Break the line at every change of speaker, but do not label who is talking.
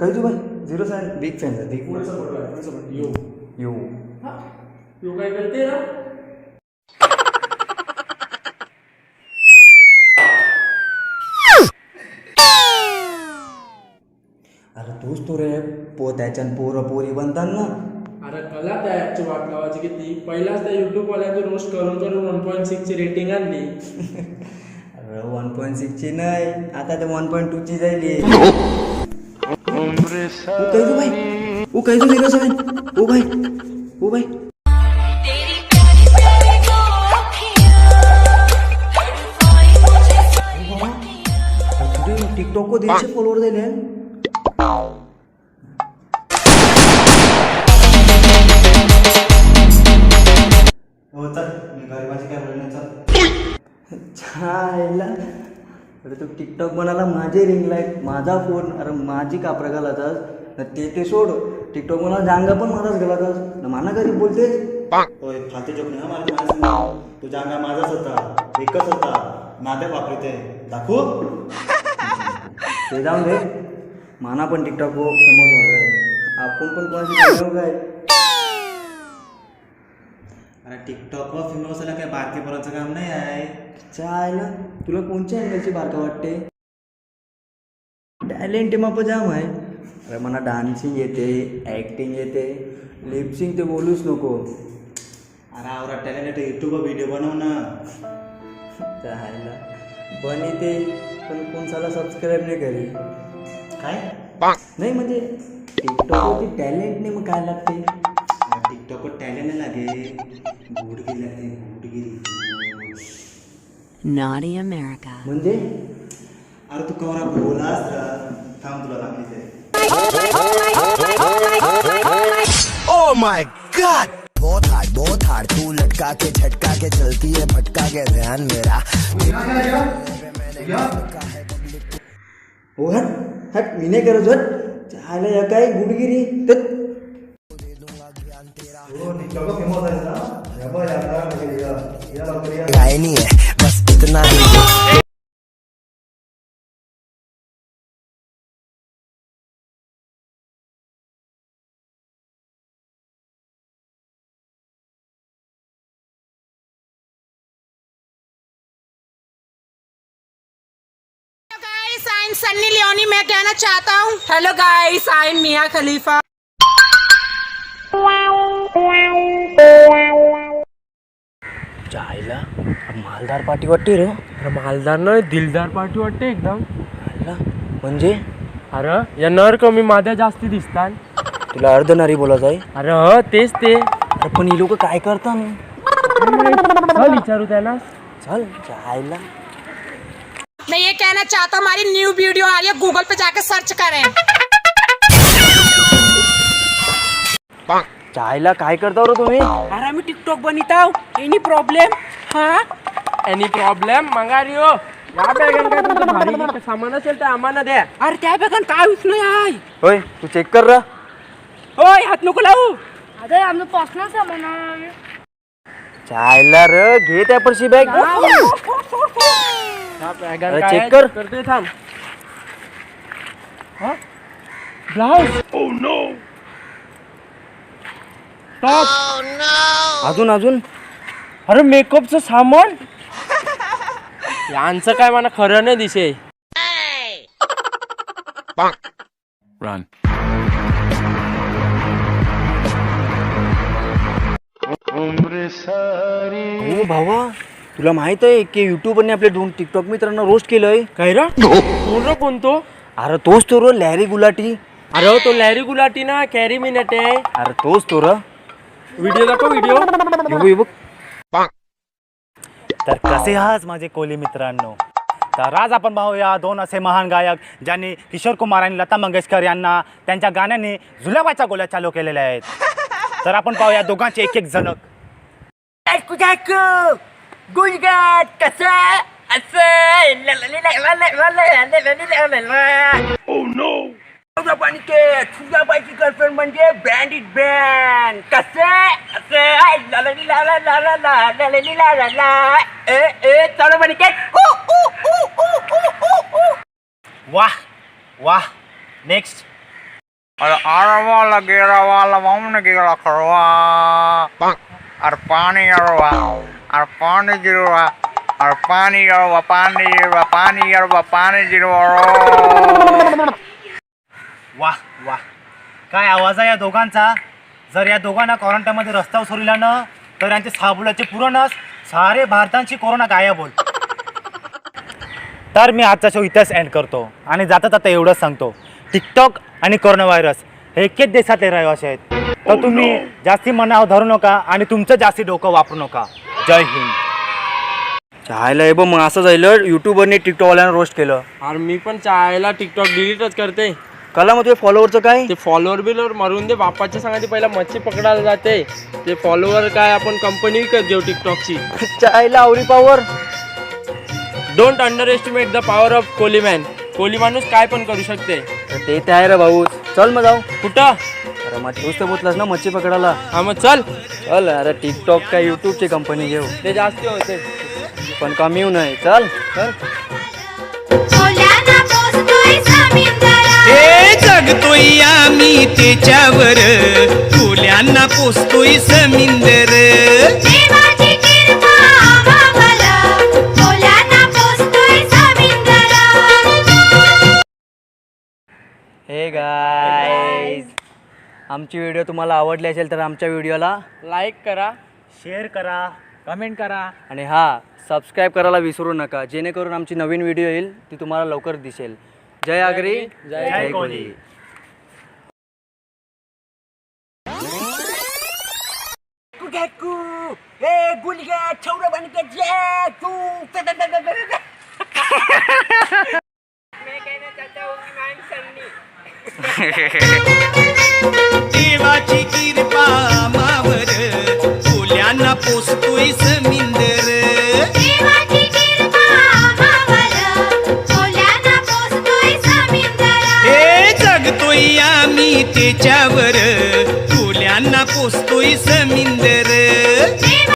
Zero seven big fan आहे. Big
photo आहे. पुढचा फोटो यो.
यो.
हा. यो काय करते ना
अरे तूच तो रे. पो त्याच्यान पोरं पोरी बनतात ना.
अरे कला त्या ॲपची वाट लावायची किती? पहिलाच त्या युट्यूब वाल्यांचं रोस्ट करून करून वन पॉईंट सिक्सची रेटिंग आणली.
अरे वन पॉईंट सिक्सची नाही. आता ते वन पॉईंट टूची जाईल ओ कैजू भाई ओ कैजू झिरो सेवन ओ भाई ओ भाई।
तेरी प्यारी प्यारी दो अखियाँ तड़पाई मुझे सारी अखियाँ
तुझे टिकटॉक को दीडशे फॉलोअर दिले हो चल। मी गरीबाची काय बोलणे चल छायला अरे तू टिकटॉक बनाला माझे रिंग लाइट माझा फोन अरे माझी कापरा न ते ते सोड. टिकटॉक मला जांगा पण माझाच घालातास न माना गरीब बोलतेस?
होय फालतू जोक नाही मला तो जागा माझाच होता. एकच होता. नाद्या वापरे ते दाखवू.
ते जाऊन दे. माना पण टिकटॉक फेमस व्हायला आपण पण कोणाची video काय
अरे टिकटॉक वर फेमस झाला काय? बारके पोरांचं काम नाही आहे.
चायला तुला कोणत्या अँगलची बारका वाटते? टॅलेंट माप जाम आहे. अरे मला डान्सिंग येते ॲक्टिंग येते. लिपसिंग ते बोलूच नको.
अरे आवरा टॅलेंट युट्यूबवर व्हिडिओ बनव ना.
चायला पण येते पण कोणसाला सबस्क्राईब नाही करी.
काय?
नाही म्हणजे टिकटॉकवरती टॅलेंट नाही मग काय लागते?
टिकटॉकवर लागे गुडगिरी लागते गुडगिरी
Naughty America.
म्हणजे?
अरे तू कवरा बोलास. थांब तुला दाखवते. ते
Oh my god! बहुत हार्ड बहुत हार्ड तू लटका के झटका के चलती है भटका के ध्यान मेरा।
हो हट हट मी नाही करत हट. चायला या काय गुडगिरी तर
गायनी है बस इतना ही
guys I am Sunny Leone मैं कहना चाहता हूँ
hello guys I am Mia Khalifa
मालदार पाठी वाटते रे.
अरे मालदार नाही दिलदार पार्टी वाटते एकदम.
म्हणजे?
अरे या नर कमी माद्या जास्ती दिसतात
तुला अर्धनारी बोलत आहे?
अरे ह तेच ते.
अरे पण ही लोक काय करतात
चल विचारू त्यांना.
चल चायला
मैं ये कहना चाहता हूँ हमारी न्यू वीडियो आ रही है गूगल पे जाकर सर्च करें।
चायला काय करता रे तुम्ही?
अरे मी टिकटॉक बनिताव एनी प्रॉब्लेम हाँ?
एनी प्रॉब्लेम मंगा रिओ या बॅगन काय तुमचं भारी सामान असेल तर आम्हाला द्या
अरे त्या बेगन काय उचलो आहे
होय तू चेक कर रा
ओय हात नको लावू
अरे पर्सनल सामान
चायला र घे त्या परशी बॅग
या बॅगन
अरे
काय
check कर.
थांब ब्लाउज ओ नो टॉप
अजून अजून
अरे मेकअपचं सामान यांचं काय मला खरं नाही दिसे
हो भावा. तुला माहीत आहे की युट्यूबरने आपले दोन टिकटॉक मित्रांना रोस्ट केलंय?
काय रा? कोण रे कोणतो
अरे तोच तो रो लॅरी गुलाटी.
अरे हो, तो लॅरी गुलाटी ना कॅरी मिनट आहे.
अरे तोच तो र.
व्हिडिओ दाखव व्हिडिओ
हे बघ, हे बघ.
तर कसे आहात माझे कोली मित्रांनो तर आज आपण पाहूया दोन असे महान गायक ज्यांनी किशोर कुमार आणि लता मंगेशकर यांना त्यांच्या गाण्याने जुलाबाच्या गोल्या चालू केलेल्या आहेत तर आपण पाहूया दोघांची एक एक झलक
गर्लफ्रेंड म्हणजे ब्रँडेड ब्रँड कसे ए ए चालू पाणीके
वाह वाह नेक्स्ट
अरे आरवाला गेरावाला मामून गेला खरवा अरे पाणी अरवा अरे पाणी गिरवा अरे पाणी अरवा पाणी गिरवा पाणी अरवा पाणी गिरवा
वाह वाह काय आवाज आहे या दोघांचा जर या दोघांना क्वारंटाईनमध्ये रस्ता सोडला ना तर यांचे साबुलाचे पुरणच सारे भारतांची कोरोना गायब होईल. तर मी आजचा शो इथेच एंड करतो. आणि जाता जाता एवढंच सांगतो. टिकटॉक आणि कोरोना व्हायरस हे एकेच देशातले रहिवासी आहेत. तर तुम्ही जास्ती मनावर धरू नका आणि तुमचं जास्ती डोकं वापरू नका. जय हिंद.
चायला हे बघ मग असं जाईल युट्यूबरने टिकटॉकवाल्यांना रोस्ट केलं.
अरे मी पण चायला टिकटॉक डिलीटच करते.
कला मग तुझ्या फॉलोअरचं काय?
ते फॉलोअर बिलोवर मरून दे. बापाच्या सांगा पहिला मच्छी पकडायला जाते. ते फॉलोअर काय आपण कंपनी विकत घेऊ टिकटॉकची
चायला आवरी power
don't underestimate the power of Koli man Koli माणूस काय पण करू शकते.
ते ते आहे रे भाऊ. चल मग जाऊ.
कुठं?
अरे मग तूच तर बोललास ना मच्छी पकडायला.
हा मग चल.
चल अरे टिकटॉक काय युट्यूबची कंपनी घेऊ.
ते जास्त होते.
पण कमी येऊ नये. चल. चल.
हे जगतोय आम्ही त्याच्यावर कोल्यांना पोचतोय समिंदर.
हे गाय आमची व्हिडिओ तुम्हाला आवडली असेल तर आमच्या व्हिडिओला
लाईक करा.
शेअर करा कमेंट करा.
आणि हा सबस्क्राईब करायला विसरू नका. जेणेकरून आमची नवीन व्हिडिओ येईल ती तुम्हाला लवकर दिसेल. जय आगरी।
जय
कोहली
ए गुल गया छोरा
बन के मैं चाहता कि मैं
सन्नी देवाची कृपा मावर फुल्यांना पोसतोय समिंदर